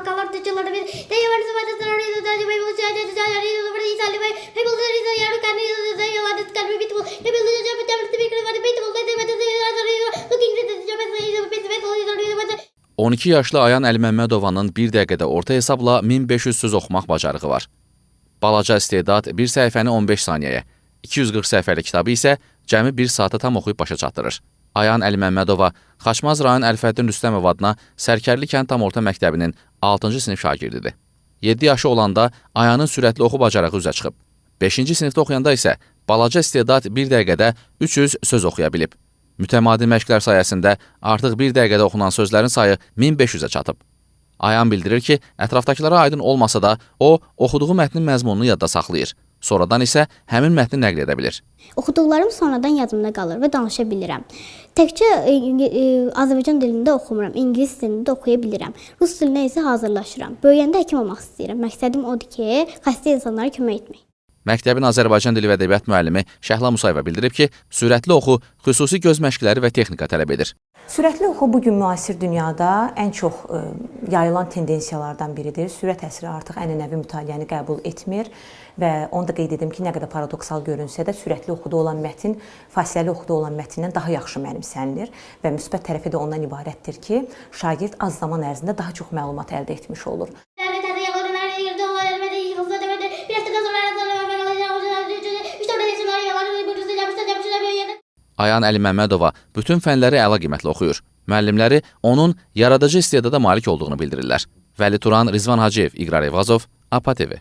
color to children with they were the weather the that you will say that I read over the Italy way people the reason you can use the you want can be beautiful people the job to be beautiful they were the reason looking at the job as a bit better 12 yaşlı Ayan Əliməmmədovanın bir dəqiqədə orta hesabla 1500 söz oxumaq bacarığı var. Balaca istedad bir səhifəni 15 saniyəyə, 240 səhifəlik kitabı isə cəmi 1 saata tam oxuyub başa çatdırır. Ayan Əliməmmədova Xaçmaz rayon Əlfəddin Rüstəmov adına Sərkərli kənd tam orta məktəbinin 6-cı sinif şagirdidir. 7 yaşı olanda Ayanın sürətli oxu bacarığı üzə çıxıb. 5-ci sinifdə oxuyanda isə balaca istedad bir dəqiqədə 300 söz oxuya bilib. Mütəmadi məşqlər sayəsində artıq bir dəqiqədə oxunan sözlərin sayı 1500-ə çatıb. Ayan bildirir ki, ətrafdakılara aydın olmasa da, o, oxuduğu mətnin məzmununu yadda saxlayır. Sonradan isə həmin mətni nəql edə bilir. Oxuduqlarım sonradan yadımda qalır və danışa bilirəm. Təkcə e, e, Azərbaycan dilində oxumuram, ingilis dilində də oxuya bilirəm. Rus dilinə isə hazırlaşıram. Böyüyəndə həkim olmaq istəyirəm. Məqsədim odur ki, xəstə insanlara kömək etmək. Məktəbin Azərbaycan dili və ədəbiyyat müəllimi Şəhla Musayeva bildirib ki, sürətli oxu xüsusi göz məşqləri və texnika tələb edir. Sürətli oxu bu gün müasir dünyada ən çox ə, yayılan tendensiyalardan biridir. Sürət əsri artıq ənənəvi mütaliəni qəbul etmir və onu da qeyd edim ki, nə qədər paradoksal görünsə də sürətli oxuda olan mətn fasiləli oxuda olan mətndən daha yaxşı mənimsənilir və müsbət tərəfi də ondan ibarətdir ki, şagird az zaman ərzində daha çox məlumat əldə etmiş olur. Ayan Əliməmmədova bütün fənləri əla qiymətlə oxuyur. Müəllimləri onun yaradıcı istedada malik olduğunu bildirirlər. Vəli Turan, Rizvan Hacıyev, İqrar Evazov, APA TV.